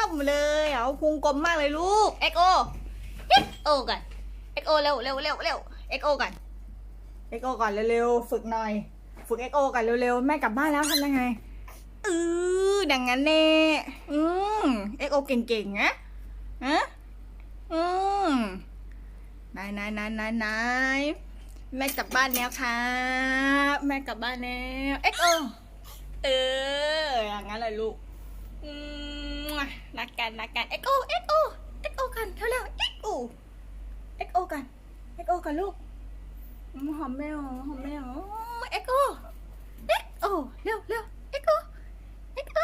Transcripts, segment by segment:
ท่ำเลยเอาพุงกลมมากเลยลูกเอ็กโอเอ็กโอกันเอ็กโอเร็วเร็วเร็วเร็วเอ็กโอกันเอ็กโอก่อนเร็วๆฝึกหน่อย ฝึกเอ็กโอกันเร็วๆแม่กลับบ้านแล้วทำยังไงเออดังนั้นเน่อืมเอ็กโอเก่งๆนะฮะอืมนายนายนายนายนายแม่กลับบ้านแล้วครับแม่กลับบ้านแล้วเอ็กโอเอออย่างนั้นเลยลูก อืมารักกันรักกันเอ็กโอเอ็กโอเอ็กโอกันเร็วๆเอ็กโอเอ็กโอกันเอ็กโอกันลูกหอมแมวหอมแมวเอ็กโอเอ็กโอเร็วเร็วเอ็กโอเอ็กโอ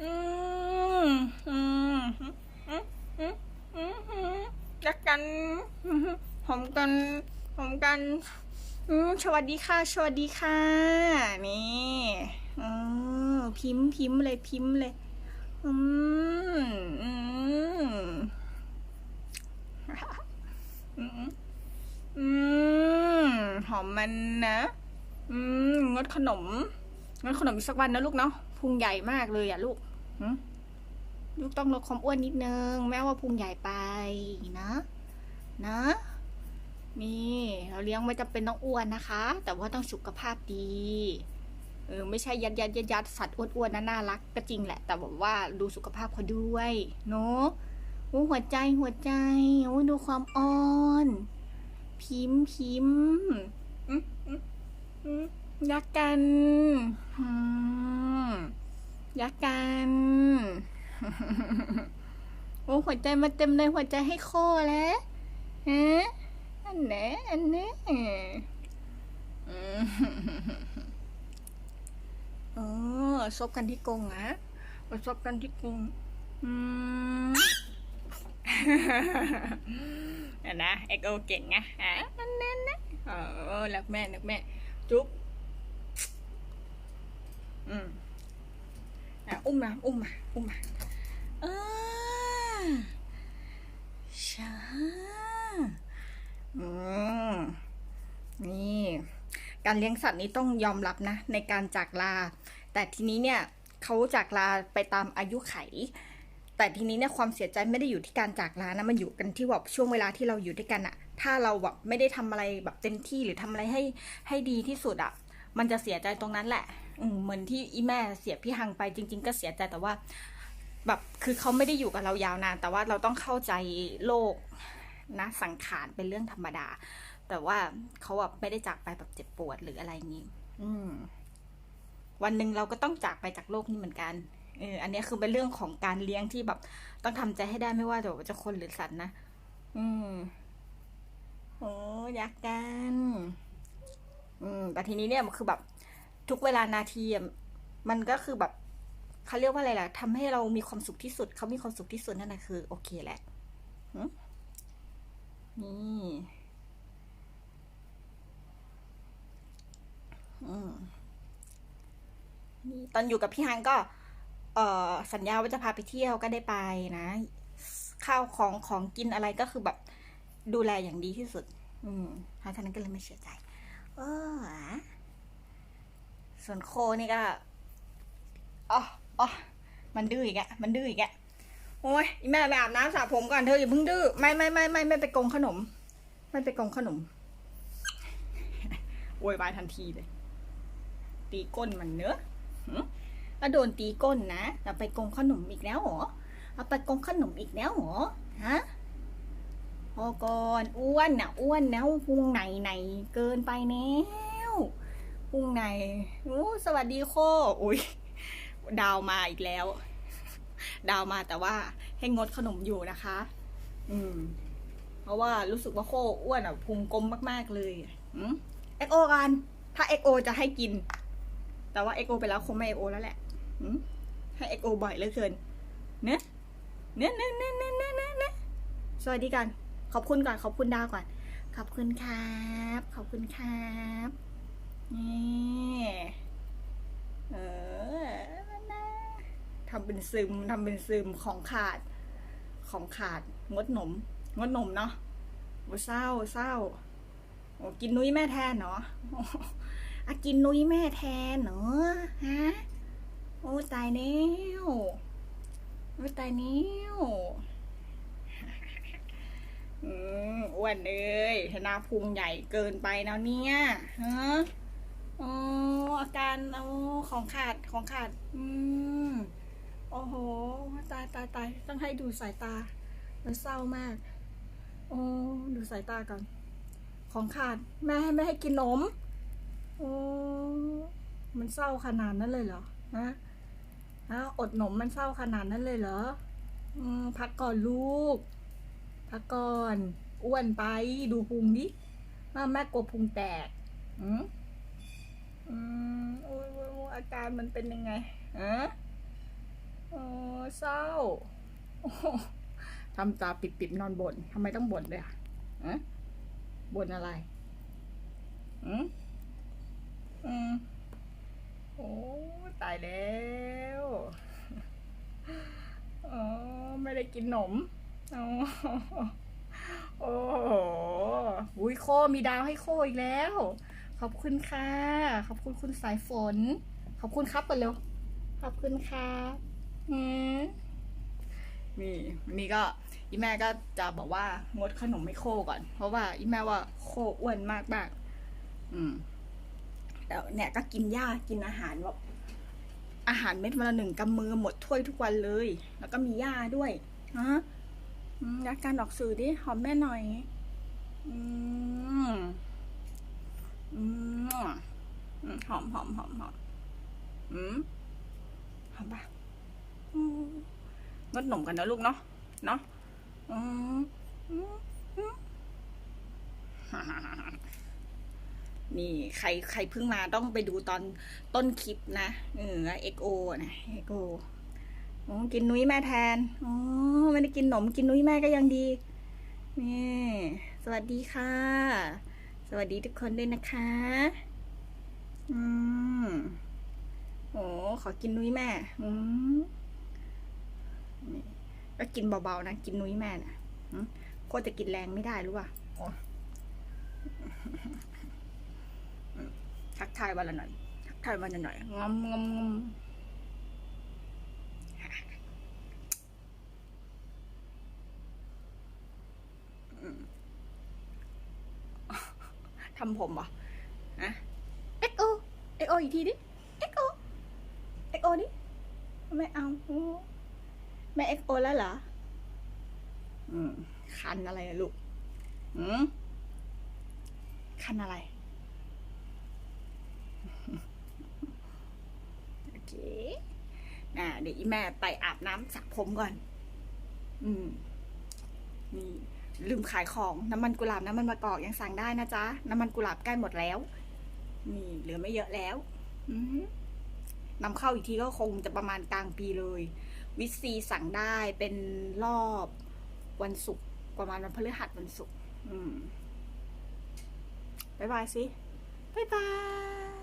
อืมอืมอืมอืมอืมรักกันหอมกันหอมกันสวัสดีค่ะ สวัสดีค่ะ นี่ อืมพิมพ์พิมพ์เลยพิมพ์เลย อืมอืมอืมหอมมันนะ อืมงดขนมงดขนมอีกสักวันนะลูกเนาะพุงใหญ่มากเลยอะลูกลูกต้องลดความอ้วนนิดนึง แม้ว่าพุงใหญ่ไปนะนะนี่ เราเลี้ยงไม่จำเป็นต้องอ้วนนะคะ แต่ว่าต้องสุขภาพดี เออไม่ใช่ยัดยัดยัดยัดสัตว์อ้วนๆนะน่ารักก็จริงแหละ แต่บอกว่าดูสุขภาพเขาด้วยเนาะโอ้หัวใจหัวใจโอ้ดูความอ่อน พิมพ์พิมพ์ยักกันอืมรักกันโอ้หัวใจมาเต็มเลยหัวใจให้โคแล้วฮะอันนี้อันนี้ ซบกันที่กรงนะมาซบกันที่กรงอืมนะเอ็กโอเก่งไงฮะนั่นนั่นนะเออรักแม่รักแม่ จุ๊บอืมอะอุ้มมาอุ้มมาอุ้มมาเออช้าอืมนี่ การเลี้ยงสัตว์นี้ต้องยอมรับนะ ในการจากลา แต่ทีนี้เนี่ยเขาจากลาไปตามอายุไข แต่ทีนี้เนี่ยความเสียใจไม่ได้อยู่ที่การจากลานะมันอยู่กันที่แบบช่วงเวลาที่เราอยู่ด้วยกันอะถ้าเราแบบไม่ได้ทำอะไรแบบเต็มที่หรือทำอะไรให้ให้ดีที่สุดอะมันจะเสียใจตรงนั้นแหละเหมือนที่อีแม่เสียพี่ฮังไปจริง ๆ ก็เสียใจแต่ว่า แบบคือเขาไม่ได้อยู่กับเรายาวนานแต่ว่าเราต้องเข้าใจโลกนะสังขารเป็นเรื่องธรรมดา แต่ว่าเขาแบบไม่ได้จากไปแบบเจ็บปวดหรืออะไรงนี้ อืม วันหนึ่งเราก็ต้องจากไปจากโลกนี้เหมือนกันเอออันนี้คือเป็นเรื่องของการเลี้ยงที่แบบ ต้องทำใจให้ได้ไม่ว่าจะคนหรือสัตว์นะอืมโอ้อยากกัน อืมแต่ทีนี้เนี่ยมันคือแบบ ทุกเวลานาทีมันก็คือแบบเขาเรียกว่าอะไรล่ะทำให้เรามีความสุขที่สุด เขามีความสุขที่สุดนั่นแหละคือ โอเคแหละนี่ อืม ตอนอยู่กับพี่ฮันก็ เออสัญญาว่าจะพาไปเที่ยวก็ได้ไปนะ ข้าวของของกินอะไรก็คือแบบดูแลอย่างดีที่สุด อืมทางท่านั้นก็เลยไม่เสียใจ เออส่วนโคนี่ก็อ๋ออ๋อมันดื้ออีกอะมันดื้ออีกอะโอ้ยแม่ไปอาบน้ำสระผมก่อนเธออย่าเพิ่งดื้อไม่ไม่ไม่ไม่ไม่ไปกงขนม ไม่ไปกงขนมโวยวายทันทีเลย ตีก้นมันเนื้อะหึแล้วโดนตีก้นนะเราไปกงขนมอีกแล้วหรอเอาไปกงขนมอีกแล้วหรอฮะพอก่อนอ้วนนะอ้วนแล้วพุงไหนไหนเกินไปแล้วพุงไหนโอ้สวัสดีโคอุ้ยดาวมาอีกแล้ว ดาวมาแต่ว่าให้งดขนมอยู่นะคะ อืม เพราะว่ารู้สึกว่าโคอ้วนอะพุงกลมมากๆเลยอืมเอ็กโอกันถ้าเอ็กโอจะให้กิน แต่ว่าเอ็กโอไปแล้วคงไม่เอ็กโอแล้วแหละให้เอ็กโอบ่อยเหลือเกิน เนื้อเนื้อเนื้อเนื้อเนื้อเนื้อเนื้อเนื้อสวัสดีกัน ขอบคุณก่อน ขอบคุณดาวก่อน ขอบคุณครับ ขอบคุณครับนี่เออนะทำเป็นซึมทำเป็นซึมของขาด ของขาด งดหนม งดหนมเนาะโอ้เศร้าเศร้าโอ้กินนุ้ยแม่แทนเนาะ อากินนุ้ยแม่แทนเนาะฮะ โอ้ตายแล้วโอ้ตายแล้วอืมอ้วนเอ้ยหน้าพุงใหญ่เกินไปแล้วเนี่ยฮะอ๋อาการโอ้ของขาดของขาด อืมโอ้โห ตายตายตายต้องให้ดูสายตา มันเศร้ามาก โอ้ ดูสายตาก่อน ของขาด แม่ให้ไม่ให้กินนม โอ้มันเศร้าขนาดนั้นเลยเหรอฮะฮะอดหนมมันเศร้าขนาดนั้นเลยเหรออืมพักก่อนลูก พักก่อน อ้วนไปดูพุงดิแม่แม่กลัวพุงแตกอืมอืมโอ้ยโอ้ยโอ้ยอาการมันเป็นยังไงฮะโอ้เศร้าทำตาปิดๆนอนบ่นทำไมต้องบ่นด้วยอะฮะบ่นอะไรอืม อืมโอ้ตายแล้วอ๋อไม่ได้กินหนมอ๋อโอ้โหอุ้ยโคมีดาวให้โคอีกแล้ว ขอบคุณค่ะ ขอบคุณคุณสายฝน ขอบคุณครับกันเร็ว ขอบคุณค่ะอืมนี่วันนี้ก็อีแม่ก็จะบอกว่างดขนมไม่โคก่อน เพราะว่าอีแม่ว่าโคอ้วนมากมากๆอืม แล้วเนี่ยก็กินหญ้ากินอาหารแบบอาหารเม็ดวันละหนึ่งกำมือหมดถ้วยทุกวันเลย แล้วก็มีหญ้าด้วยฮะรักการออกสื่อดิหอมแม่หน่อย อืมอืมหอมหอมหอมหอมอืมหอมปะงดหนมกันนะลูกเนาะเนาะอืม นี่ใครใครเพิ่งมาต้องไปดูตอนต้นคลิปนะเออเอ็กโอนะเอ็กโอโอ้กินนุ้ยแม่แทนอ๋อไม่ได้กินหนมกินนุ้ยแม่ก็ยังดีนี่สวัสดีค่ะ สวัสดีทุกคนด้วยนะคะ อืมโอ้ขอกินนุ้ยแม่อืมนี่ก็กินเบาๆนะกินนุ้ยแม่นะอืมโคตรจะกินแรงไม่ได้รู้ป่ะ ไทักทายวันละหน่อยทักทายวันละหน่อยงอมงอมงอมทำผมเหรออะเอ็กโอเอ็กโออีกทีดิเอ็กโอเอ็กโอดิไม่เอาแม่เอ็กโอแล้วเหรออืมคันอะไรลูกอืมคันอะไร โอเคอ่า เดี๋ยวอีแม่ไปอาบน้ำสระผมก่อน อืม นี่ ลืมขายของน้ำมันกุหลาบน้ำมันมะกอกยังสั่งได้นะจ๊ะ น้ำมันกุหลาบใกล้หมดแล้ว นี่เหลือไม่เยอะแล้ว อืมนำเข้าอีกทีก็คงจะประมาณกลางปีเลย วิซีสั่งได้เป็นรอบวันศุกร์ประมาณวันพฤหัสวันศุกร์อืมบายบายสิบายบาย